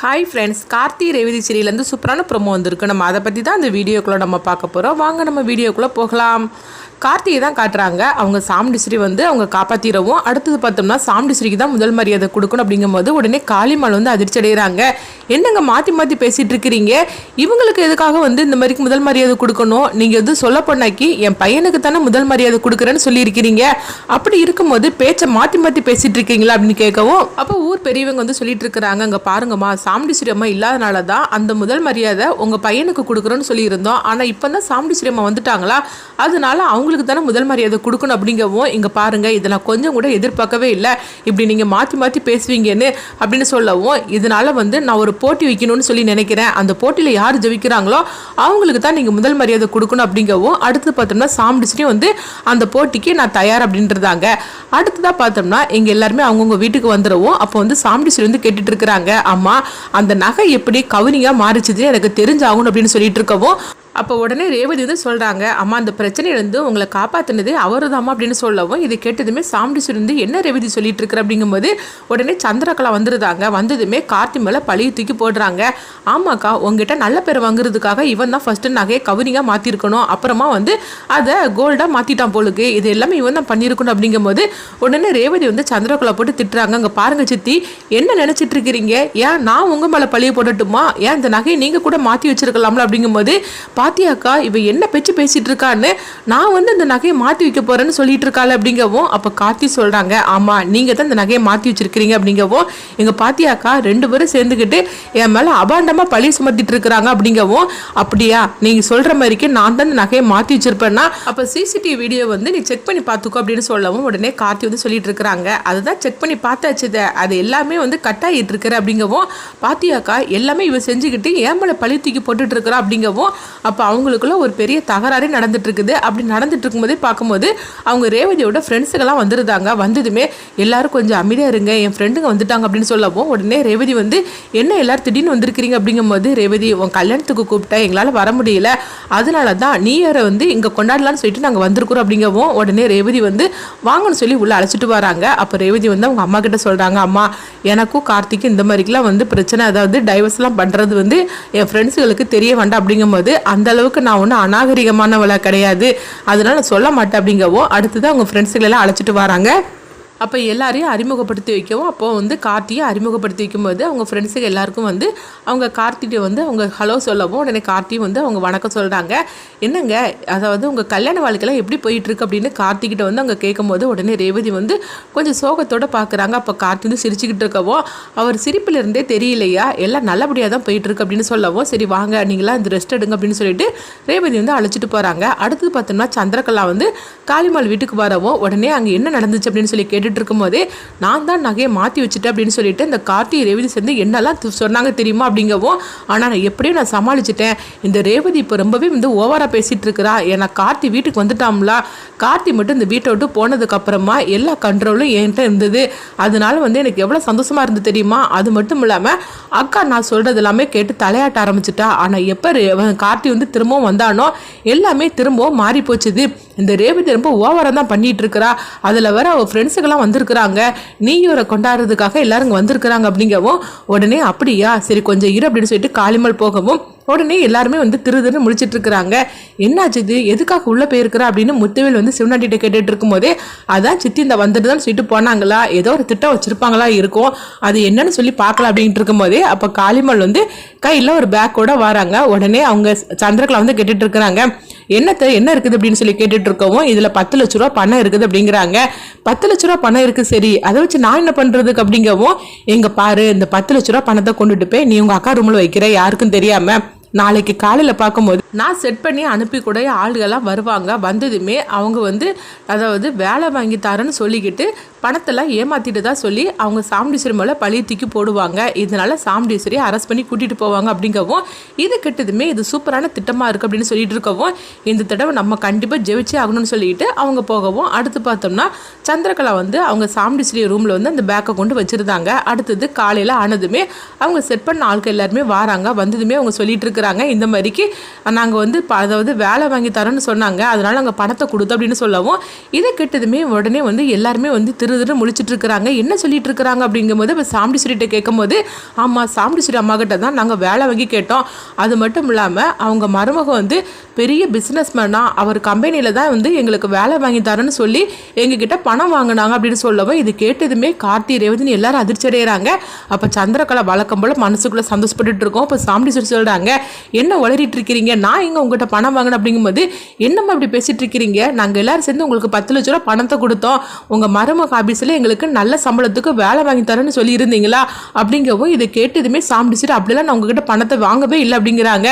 Hi friends Karthi Revathi சீரியலேருந்து சூப்பரான promo வந்திருக்கு. நம்ம அதை பற்றி தான் இந்த வீடியோக்குள்ளே நம்ம பார்க்க போகிறோம் வாங்க நம்ம வீடியோக்குள்ளே போகலாம். கார்த்தியை தான் காட்டுறாங்க. அவங்க சாமுண்டிஸ்ரீ வந்து அவங்க காப்பாற்றிடவும் அடுத்தது பார்த்தோம்னா சாமுண்டிஸ்ரீக்கு தான் முதல் மரியாதை கொடுக்கணும் அப்படிங்கும்போது உடனே காளிமால் வந்து அதிர்ச்சி அடைகிறாங்க என்னங்க மாற்றி மாற்றி பேசிகிட்டு இருக்கிறீங்க? இவங்களுக்கு எதுக்காக வந்து இந்த மாதிரி முதல் மரியாதை கொடுக்கணும்? நீங்கள் வந்து சொல்ல பண்ணாக்கி என் பையனுக்கு தானே முதல் மரியாதை கொடுக்குறேன்னு சொல்லியிருக்கிறீங்க. அப்படி இருக்கும்போது பேச்சை மாற்றி மாற்றி பேசிகிட்டு இருக்கீங்களா அப்படின்னு கேட்கவும் அப்போ ஊர் பெரியவங்க வந்து சொல்லிட்டு இருக்கிறாங்க. அங்கே பாருங்கம்மா சாமுண்டிஸ்ரீ அம்மா இல்லாதனால தான் அந்த முதல் மரியாதை உங்கள் பையனுக்கு கொடுக்குறோன்னு சொல்லியிருந்தோம். ஆனால் இப்போ தான் சாமுண்டிஸ்ரீ அம்மா வந்துட்டாங்களா? அதனால அவங்களுக்கு தானே முதல் மரியாதை கொடுக்கணும் அப்படிங்கவும் இங்கே பாருங்கள் இதை நான் கொஞ்சம் கூட எதிர்பார்க்கவே இல்லை. இப்படி நீங்கள் மாற்றி மாற்றி பேசுவீங்கன்னு அப்படின்னு சொல்லவும் இதனால் வந்து நான் ஒரு போட்டி வைக்கணும்னு சொல்லி நினைக்கிறேன். அந்த போட்டியில் யார் ஜெயிக்கிறாங்களோ அவங்களுக்கு தான் நீங்கள் முதல் மரியாதை கொடுக்கணும் அப்படிங்கவும் அடுத்து பார்த்தோம்னா சாமுண்டிஸ்ரீயும் வந்து அந்த போட்டிக்கு நான் தயார் அப்படின்றதாங்க. அடுத்ததாக பார்த்தோம்னா எங்கள் எல்லாருமே அவங்கவுங்க வீட்டுக்கு வந்துடுவோம் அப்போ வந்து சாமுண்டிஸ்ரீ வந்து கேட்டுட்டு இருக்கிறாங்க. அம்மா அந்த நகை எப்படி கவுனியாக மாறிச்சுது எனக்கு தெரிஞ்சாகணும் அப்படின்னு சொல்லிட்டு இருக்கவும் அப்போ உடனே ரேவதி வந்து சொல்கிறாங்க அம்மா அந்த பிரச்சனையிலேருந்து உங்களை காப்பாற்றினது அவர் தாம்மா அப்படின்னு சொல்லவும் இது கேட்டதுமே சாமுண்டிஸ்வரி சுருந்து என்ன ரேவதி சொல்லிட்டு இருக்கிற? அப்படிங்கும்போது உடனே சந்திரகலா வந்துருதாங்க. வந்ததுமே கார்த்தி மேலே பழைய தூக்கி போடுறாங்க. ஆமாக்கா உங்ககிட்ட நல்ல பேர் வாங்குறதுக்காக இவன் தான் ஃபஸ்ட்டு நகையை கவனிங்காக மாற்றிருக்கணும் அப்புறமா வந்து அதை கோல்டாக மாற்றிட்டான் போலுக்கு. இது எல்லாமே இவன் தான் பண்ணியிருக்கணும் அப்படிங்கும்போது உடனே ரேவதி வந்து சந்திரகலா போட்டு திட்டுறாங்க. அங்கே பாருங்க சித்தி என்ன நினச்சிட்டு இருக்கிறீங்க? ஏன் நான் உங்கள் மேலே பழிய போடட்டுமா? ஏன் இந்த நகையை நீங்கள் கூட மாற்றி வச்சிருக்கலாம்ல? அப்படிங்கும்போது பா பாத்தியாக்கா இவ என்ன பேச்சு பேசிட்டு இருக்கான்னு நான் வந்து இந்த நகையை மாற்றி வைக்க போறேன்னு சொல்லிட்டு இருக்காள் அப்படிங்கவும் அப்போ கார்த்தி சொல்றாங்க ஆமா நீங்க தான் இந்த நகையை மாற்றி வச்சிருக்கிறீங்க அப்படிங்கவும் எங்க பாத்தியாக்கா ரெண்டு பேரும் சேர்ந்துக்கிட்டு என் மேல அபாண்டமா பழி சுமத்திட்டு இருக்கிறாங்க அப்படிங்கவும் அப்படியா நீங்க சொல்ற மாதிரிக்கு நான் தான் இந்த நகையை மாற்றி வச்சிருப்பேன்னா அப்போ சிசிடிவி வீடியோ வந்து நீ செக் பண்ணி பார்த்துக்கோ அப்படின்னு சொல்லவும் உடனே கார்த்தி வந்து சொல்லிட்டு இருக்கிறாங்க அதுதான் செக் பண்ணி பார்த்தாச்சு அது எல்லாமே வந்து கட் ஆகிட்டு இருக்கிற அப்படிங்கவும் பாத்தியாக்கா எல்லாமே இவ செஞ்சுக்கிட்டு ஏன் மேலே பழி தூக்கி போட்டுட்டு இருக்கிறா அப்படிங்கவும் அப்போ அப்போ அவங்களுக்குள்ள ஒரு பெரிய தகராறே நடந்துட்டு இருக்குது அப்படி நடந்துட்டு இருக்கும்போதே பார்க்கும்போது அவங்க ரேவதியோட ஃப்ரெண்ட்ஸுக்கெல்லாம் வந்துருந்தாங்க. வந்ததுமே எல்லாரும் கொஞ்சம் அமைதியாக இருங்க என் ஃப்ரெண்டுங்க வந்துட்டாங்க அப்படின்னு சொல்லவும் உடனே ரேவதி வந்து என்ன எல்லாரும் திடீர்னு வந்திருக்கிறீங்க? அப்படிங்கும்போது ரேவதி உன் கல்யாணத்துக்கு கூப்பிட்டா எங்களால் வர முடியல. அதனால தான் நீ யாரை வந்து இங்கே கொண்டாடலாம்னு சொல்லிட்டு நாங்கள் வந்திருக்கிறோம். அப்படிங்கவும் உடனே ரேவதி வந்து வாங்கன்னு சொல்லி உள்ளே அழைச்சிட்டு வராங்க. அப்போ ரேவதி வந்து அவங்க அம்மா கிட்ட சொல்கிறாங்க அம்மா எனக்கும் கார்த்திக்கும் இந்த மாதிரிக்கெலாம் வந்து பிரச்சனை. அதாவது டைவர்ஸ்லாம் பண்ணுறது வந்து என் ஃப்ரெண்ட்ஸுகளுக்கு தெரிய வேண்டாம் அப்படிங்கும்போது அந்த அளவுக்கு நான் ஒன்றும் அநாகரிகமானவளாக கிடையாது. அதனால் நான் சொல்ல மாட்டேன் அப்படிங்கவோ அடுத்தது அவங்க ஃப்ரெண்ட்ஸுகளெல்லாம் அழைச்சிட்டு வராங்க. அப்போ எல்லாரையும் அறிமுகப்படுத்தி வைக்கவும் அப்போ வந்து கார்த்தியை அறிமுகப்படுத்தி வைக்கும்போது அவங்க ஃப்ரெண்ட்ஸுக்கு எல்லாருக்கும் வந்து அவங்க கார்த்திகிட்ட வந்து அவங்க ஹலோ சொல்லவும் உடனே கார்த்தி வந்து அவங்க வணக்கம் சொல்கிறாங்க என்னங்க அதாவது உங்கள் கல்யாண வாழ்க்கைலாம் எப்படி போயிட்டுருக்கு அப்படின்னு கார்த்திகிட்ட வந்து அவங்க கேட்கும்போது உடனே ரேவதி வந்து கொஞ்சம் சோகத்தோடு பார்க்குறாங்க அப்போ கார்த்தி வந்து சிரிச்சுக்கிட்டு இருக்கவோ அவர் சிரிப்பிலிருந்தே தெரியலையா? எல்லாம் நல்லபடியாக தான் போயிட்டுருக்கு அப்படின்னு சொல்லவும் சரி வாங்க நீங்களாம் இந்த ரெஸ்ட் எடுங்க அப்படின்னு சொல்லிட்டு ரேவதி வந்து அழைச்சிட்டு போகிறாங்க அடுத்தது பார்த்தோம்னா சந்திரகலா வந்து காளிமால் வீட்டுக்கு வரவும் உடனே அங்கே என்ன நடந்துச்சு அப்படின்னு சொல்லி கேட்டு கேட்டுட்டு இருக்கும்போதே நான் தான் நகையை மாற்றி வச்சுட்டேன் அப்படின்னு சொல்லிட்டு இந்த கார்த்தி ரேவதி சேர்ந்து என்னெல்லாம் சொன்னாங்க தெரியுமா அப்படிங்கவும் ஆனால் நான் எப்படியும் நான் சமாளிச்சிட்டேன். இந்த ரேவதி இப்போ ரொம்பவே வந்து ஓவராக பேசிகிட்டு இருக்கிறா ஏன்னா கார்த்தி வீட்டுக்கு வந்துட்டாம்ல. கார்த்தி மட்டும் இந்த வீட்டை விட்டு போனதுக்கப்புறமா எல்லா கண்ட்ரோலும் என்கிட்ட இருந்தது. அதனால வந்து எனக்கு எவ்வளோ சந்தோஷமாக இருந்து தெரியுமா? அது மட்டும் இல்லாமல் அக்கா நான் சொல்கிறது எல்லாமே கேட்டு தலையாட்ட ஆரம்பிச்சிட்டா. ஆனால் எப்போ கார்த்தி வந்து திரும்பவும் வந்தானோ எல்லாமே திரும்பவும் மாறி போச்சுது இந்த ரேவதி ரொம்ப ஓவராக தான் பண்ணிட்டு இருக்கிறா அதில் வர அவள் ஃப்ரெண்ட்ஸுக்கெல்லாம் வந்திருக்கிறாங்க. நீயூரை கொண்டாடுறதுக்காக எல்லாரும் வந்திருக்கிறாங்க அப்படிங்கவும் உடனே அப்படியா? சரி கொஞ்சம் இரு அப்படின்னு சொல்லிட்டு காளிமல் போகவும் உடனே எல்லாருமே வந்து திரு திருன்னு முடிச்சிட்டு இருக்கிறாங்க என்னாச்சு இது? எதுக்காக உள்ளே போயிருக்கிறா? அப்படின்னு முத்துவேல் வந்து சிவனாட்டிகிட்ட கேட்டுட்டு இருக்கும்போதே அதான் சித்தி இந்த வந்துட்டு தான் சொல்லிட்டு போனாங்களா? ஏதோ ஒரு திட்டம் வச்சிருப்பாங்களா? இருக்கும். அது என்னன்னு சொல்லி பார்க்கலாம் அப்படின்ட்டு இருக்கும்போதே அப்போ காளிமல் வந்து கையில் ஒரு பேக்கோட வராங்க. உடனே அவங்க சந்திரகலா வந்து கேட்டுட்டு இருக்கிறாங்க என்னத்தை என்ன இருக்குது? அப்படின்னு சொல்லி கேட்டுட்டு இருக்கவும் இதில் பத்து லட்ச ரூபா பணம் இருக்குது. அப்படிங்கிறாங்க. பத்து லட்ச ரூபா பணம் இருக்குது சரி. அதை வச்சு நான் என்ன பண்ணுறதுக்கு அப்படிங்கவும் எங்கள் பாரு இந்த பத்து லட்ச ரூபா பணத்தை கொண்டுட்டு போய் நீ உங்கள் அக்கா ரூமில் வைக்கிற யாருக்கும் தெரியாமல் நாளைக்கு காலையில் பார்க்கும்போது நான் செட் பண்ணி அனுப்பி கூட ஆளுகள்லாம் வருவாங்க. வந்ததுமே அவங்க வந்து அதாவது வேலை வாங்கி தரேன்னு சொல்லிக்கிட்டு பணத்தெல்லாம் ஏமாத்திட்டு தான் சொல்லி அவங்க சாமுண்டீஸ்வரி மேலே பழிய தூக்கி போடுவாங்க. இதனால சாமுண்டீஸ்வரியை அரெஸ்ட் பண்ணி கூட்டிகிட்டு போவாங்க அப்படிங்கவும் இது கெட்டதுமே இது சூப்பரான திட்டமாக இருக்குது அப்படின்னு சொல்லிட்டு இருக்கவும் இந்த தடவை நம்ம கண்டிப்பாக ஜெயிச்சே ஆகணும்னு சொல்லிட்டு அவங்க போகவும் அடுத்து பார்த்தோம்னா சந்திரகலா வந்து அவங்க சாமுண்டீஸ்வரி ரூமில் வந்து அந்த பேக்கை கொண்டு வச்சுருந்தாங்க. அடுத்தது காலையில் ஆனதுமே அவங்க செட் பண்ண ஆட்கள் எல்லாருமே வராங்க. வந்ததுமே அவங்க சொல்லிட்டு இருக்கிறாங்க. இருக்கிறாங்க இந்த மாதிரிக்கு நாங்கள் வந்து ப- அதாவது வேலை வாங்கி தரோன்னு சொன்னாங்க. அதனால் நாங்கள் பணத்தை கொடுத்து அப்படின்னு சொல்லவும் இதை கெட்டதுமே உடனே வந்து எல்லாருமே வந்து திரு திரு முழிச்சிட்டு இருக்கிறாங்க. என்ன சொல்லிட்டு இருக்கிறாங்க அப்படிங்கும்போது இப்போ சாம்பிடிஸ்வரிட்ட கேட்கும்போது ஆமாம் சாம்பிடிஸ்வரி அம்மா கிட்ட தான் நாங்கள் வேலை வாங்கி கேட்டோம். அது மட்டும் இல்லாமல் அவங்க மருமக வந்து பெரிய பிஸ்னஸ் மேனாக அவர் கம்பெனியில் தான் வந்து எங்களுக்கு வேலை வாங்கி தரேன்னு சொல்லி எங்ககிட்ட பணம் வாங்கினாங்க அப்படின்னு சொல்லவும் இது கேட்டதுமே கார்த்தி ரேவதினு எல்லாரும் அதிர்ச்சி அடைகிறாங்க அப்போ சந்திரகலா வழக்கம் போல் மனசுக்குள்ளே சந்தோஷப்பட்டுட்டு இருக்கோம். இப்போ சாம்படி சொல்லி சொல்கிறாங்க என்ன வளரிட்டு இருக்கிறீங்க? நான் எங்கே உங்ககிட்ட பணம் வாங்கினேன் அப்படிங்கும்போது என்னம்மா இப்படி பேசிட்டு இருக்கிறீங்க? நாங்கள் எல்லாரும் சேர்ந்து உங்களுக்கு பத்து லட்ச ரூபா பணத்தை கொடுத்தோம். உங்கள் மருமக ஆஃபீஸில் எங்களுக்கு நல்ல சம்பளத்துக்கு வேலை வாங்கி தரேன்னு சொல்லி இருந்தீங்களா அப்படிங்கவும் இதை கேட்டதுமே சாம்பிடிச்சிட்டு அப்படிலாம் நான் உங்ககிட்ட பணத்தை வாங்கவே இல்லை அப்படிங்கிறாங்க.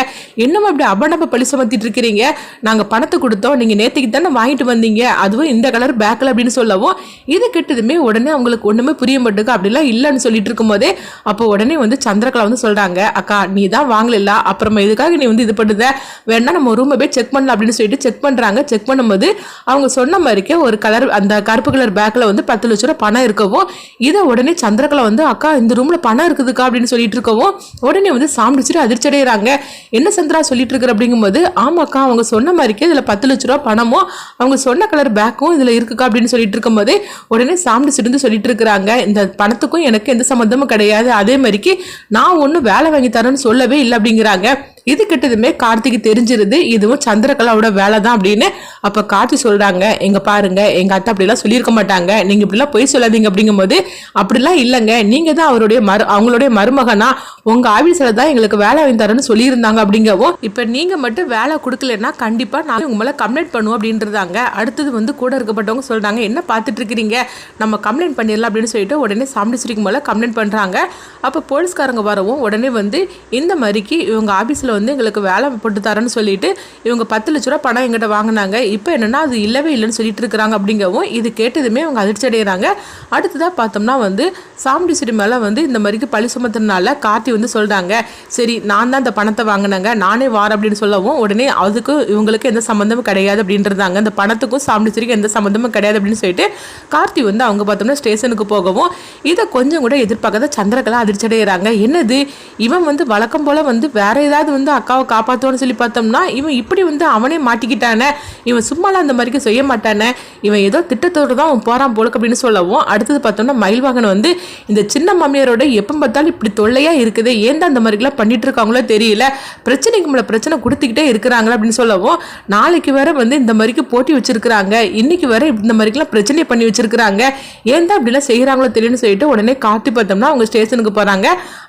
என்னம்மா இப்படி அபநம்ப பழி சுமத்திட்டு இருக்கிறீங்க? நாங்கள் பணத்தை கொடுத்தோம். நீங்கள் நேற்றுக்கு தானே வாங்கிட்டு வந்தீங்க. அதுவும் இந்த கலர் பேக்கில் அப்படின்னு சொல்லவும் இது கெட்டதுமே உடனே அவங்களுக்கு ஒன்றுமே புரிய மாட்டேங்க அப்படிலாம் இல்லைன்னு சொல்லிட்டு இருக்கும்போதே அப்போ உடனே வந்து சந்திரகலா வந்து சொல்கிறாங்க அக்கா நீ தான் வாங்கல அப்புறம் இதுக்காக நீ வந்து இது பண்ணுத? வேணா நம்ம ரூமை போய் செக் பண்ணலாம் அப்படின்னு சொல்லிட்டு செக் பண்ணுறாங்க செக் பண்ணும்போது அவங்க சொன்ன மாதிரிக்கே ஒரு கலர் அந்த கருப்பு கலர் பேக்கில் வந்து பத்து லட்ச ரூபா பணம் இருக்கவும் இதை உடனே சந்திரகலா வந்து அக்கா இந்த ரூமில் பணம் இருக்குதுக்கா? அப்படின்னு சொல்லிட்டு இருக்கவும் உடனே வந்து சாம்பிடிச்சிட்டு அதிர்ச்சி அடைகிறாங்க என்ன சந்திரா சொல்லிட்டு இருக்கிற அப்படிங்கும்போது ஆமாக்கா அவங்க சொன்ன மாதிரிக்கே இதில் பத்து லட்ச ரூபா பணமும் அவங்க சொன்ன கலர் பேக்கும் இதில் இருக்குக்கா? அப்படின்னு சொல்லிட்டு இருக்கும்போது உடனே சாம்பிடிச்சிட்டு வந்து சொல்லிட்டு இருக்கிறாங்க. இந்த பணத்துக்கும் எனக்கு எந்த சம்மந்தமும் கிடையாது. அதே மாதிரிக்கு நான் ஒன்றும் வேலை வாங்கி தரேன்னு சொல்லவே இல்லை அப்படிங்கிறாங்க. இது கிட்டதுமே கார்த்திக்கு தெரிஞ்சிருது இதுவும் சந்திரகலாவோட வேலை தான் அப்படின்னு அப்போ கார்த்தி சொல்றாங்க. எங்க பாருங்க எங்க அத்தை அப்படிலாம் சொல்லியிருக்க மாட்டாங்க. நீங்க இப்படிலாம் பொய் சொல்லாதீங்க அப்படிங்கும்போது அப்படிலாம் இல்லைங்க. நீங்க தான் அவருடைய மரு அவங்களுடைய மருமகனா? உங்க ஆபீஸ்ல தான் எங்களுக்கு வேலை வாங்கி தரேன்னு சொல்லியிருந்தாங்க அப்படிங்கவும் இப்போ நீங்க மட்டும் வேலை கொடுக்கலன்னா கண்டிப்பா நான் உங்க மேல கம்ப்ளைண்ட் பண்ணுவோம் அப்படின்றதாங்க. அடுத்தது வந்து கூட இருக்கப்பட்டவங்க சொல்றாங்க என்ன பார்த்துட்டு இருக்கிறீங்க? நம்ம கம்ப்ளைண்ட் பண்ணிடலாம் அப்படின்னு சொல்லிட்டு உடனே சாம்பிடிச்சிருக்கும் போல கம்ப்ளைண்ட் பண்றாங்க. அப்போ போலீஸ்காரங்க வரவும் உடனே வந்து இந்த மாதிரிக்கு இவங்க ஆபீஸ்ல வந்து எங்களுக்கு வேலை போட்டு தரேன்னு சொல்லிட்டு இவங்க பத்து லட்ச ரூபா பணம் எங்கிட்ட வாங்கினாங்க. இப்போ என்னென்னா அது இல்லவே இல்லைன்னு சொல்லிட்டு இருக்கிறாங்க அப்படிங்கவும் இது கேட்டதுமே அவங்க அதிர்ச்சி அடைகிறாங்க அடுத்ததாக பார்த்தோம்னா வந்து சாம்பிடி சிடி மேலே வந்து இந்த மாதிரிக்கு பழி சுமத்துறதுனால கார்த்தி வந்து சொல்கிறாங்க சரி நான் தான் இந்த பணத்தை வாங்கினாங்க நானே வார அப்படின்னு சொல்லவும் உடனே அதுக்கு இவங்களுக்கு எந்த சம்மந்தமும் கிடையாது அப்படின்றதாங்க இந்த பணத்துக்கும் சாம்பிடி எந்த சம்மந்தமும் கிடையாது அப்படின்னு சொல்லிட்டு கார்த்தி வந்து அவங்க பார்த்தோம்னா ஸ்டேஷனுக்கு போகவும் இதை கொஞ்சம் கூட எதிர்பார்க்காத சந்திரகலா அதிர்ச்சி அடைகிறாங்க என்னது? இவன் வந்து வழக்கம் போல் வந்து வேற ஏதாவது வந்து அக்காவை காப்பாற்றுவான்னு சொல்லி பார்த்தோம்னா இவன் இப்படி வந்து அவனே மாட்டிக்கிட்டானே. இவன் சும்மாலாம் அந்த மாதிரிக்கு செய்ய மாட்டானே. இவன் ஏதோ திட்டத்தோடு தான் அவன் போறான் போலுக்கு அப்படின்னு சொல்லவும் அடுத்தது பார்த்தோம்னா மயில்வாகன் வந்து இந்த சின்ன மாமியாரோட எப்போ பார்த்தாலும் இப்படி தொல்லையாக இருக்குது. ஏன் தான் அந்த மாதிரிலாம் பண்ணிட்டு இருக்காங்களோ தெரியல. பிரச்சனைக்கு மேலே பிரச்சனை கொடுத்துக்கிட்டே இருக்கிறாங்களா அப்படின்னு சொல்லவும் நாளைக்கு வேற வந்து இந்த மாதிரிக்கு போட்டி வச்சிருக்கிறாங்க. இன்னைக்கு வேற இந்த மாதிரிக்கெல்லாம் பிரச்சனை பண்ணி வச்சிருக்கிறாங்க. ஏன் தான் இப்படிலாம் செய்கிறாங்களோ தெரியும்னு சொல்லிட்டு உடனே கார்த்தி பார்த்தோம்னா அவங்க ஸ்டேஷனுக்கு போகிறாங்க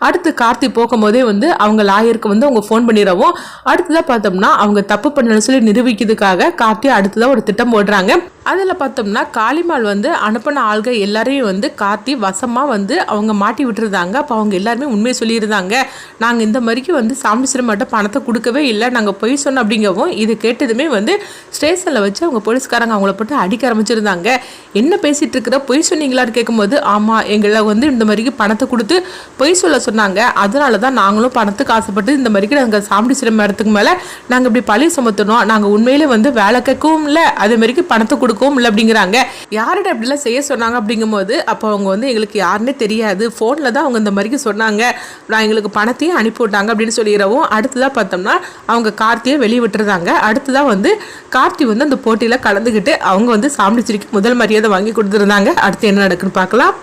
அடுத்து கார்த்தி போகும்போதே வந்து அவங்க லாயருக்கு வந்து அவங்க ஃபோன் பண்ணிடவும். அடுத்ததாக பார்த்தோம்னா அவங்க தப்பு பண்ணணும்னு சொல்லி நிரூபிக்கிறதுக்காக கார்த்தி அடுத்ததாக ஒரு திட்டம் போடுறாங்க. அதில் பார்த்தோம்னா காளிமால் வந்து அனுப்பின ஆள்கள் எல்லாரையும் வந்து காத்தி வசமாக வந்து அவங்க மாட்டி விட்டுருந்தாங்க. அப்போ அவங்க எல்லாருமே உண்மையை சொல்லியிருந்தாங்க. நாங்கள் இந்த மாதிரிக்கு வந்து சாமி மட்டும் பணத்தை கொடுக்கவே இல்லை. நாங்கள் பொய் சொன்னோம் அப்படிங்கவும் இது கேட்டதுமே வந்து ஸ்டேஷனில் வச்சு அவங்க போலீஸ்காரங்க அவங்கள போட்டு அடிக்க ஆரம்பிச்சிருந்தாங்க. என்ன பேசிகிட்டு இருக்கிற? பொய் சொன்னீங்களான்னு கேட்கும்போது ஆமாம் எங்களை வந்து இந்த மாதிரிக்கு பணத்தை கொடுத்து பொய் சொல்ல சொன்னாங்க. அதனால தான் நாங்களும் பணத்துக்கு ஆசைப்பட்டு இந்த மாதிரிக்கு நாங்கள் சாமி சிரம் இடத்துக்கு மேலே நாங்கள் இப்படி பழி சுமத்தணும். நாங்கள் உண்மையிலே வந்து வேலை கேட்கவும் இல்லை அதே மாதிரிக்கு பணத்தை கொடுக்கவும் இல்லை அப்படிங்கிறாங்க. யார்கிட்ட அப்படிலாம் செய்ய சொன்னாங்க அப்படிங்கும்போது அப்போ அவங்க வந்து எங்களுக்கு யாருன்னே தெரியாது. ஃபோனில் தான் அவங்க இந்த மாதிரிக்கு சொன்னாங்க. நான் எங்களுக்கு பணத்தையும் அனுப்பி விட்டாங்க அப்படின்னு சொல்லிடுறவும் அடுத்ததாக பார்த்தோம்னா அவங்க கார்த்தியை வெளியே விட்டுருந்தாங்க அடுத்ததாக வந்து கார்த்தி வந்து அந்த போட்டியில் கலந்துக்கிட்டு அவங்க வந்து சாமிடிச்சிரிக்கு முதல் மரியாதை வாங்கி கொடுத்துருந்தாங்க. அடுத்து என்ன நடக்குன்னு பார்க்கலாம்.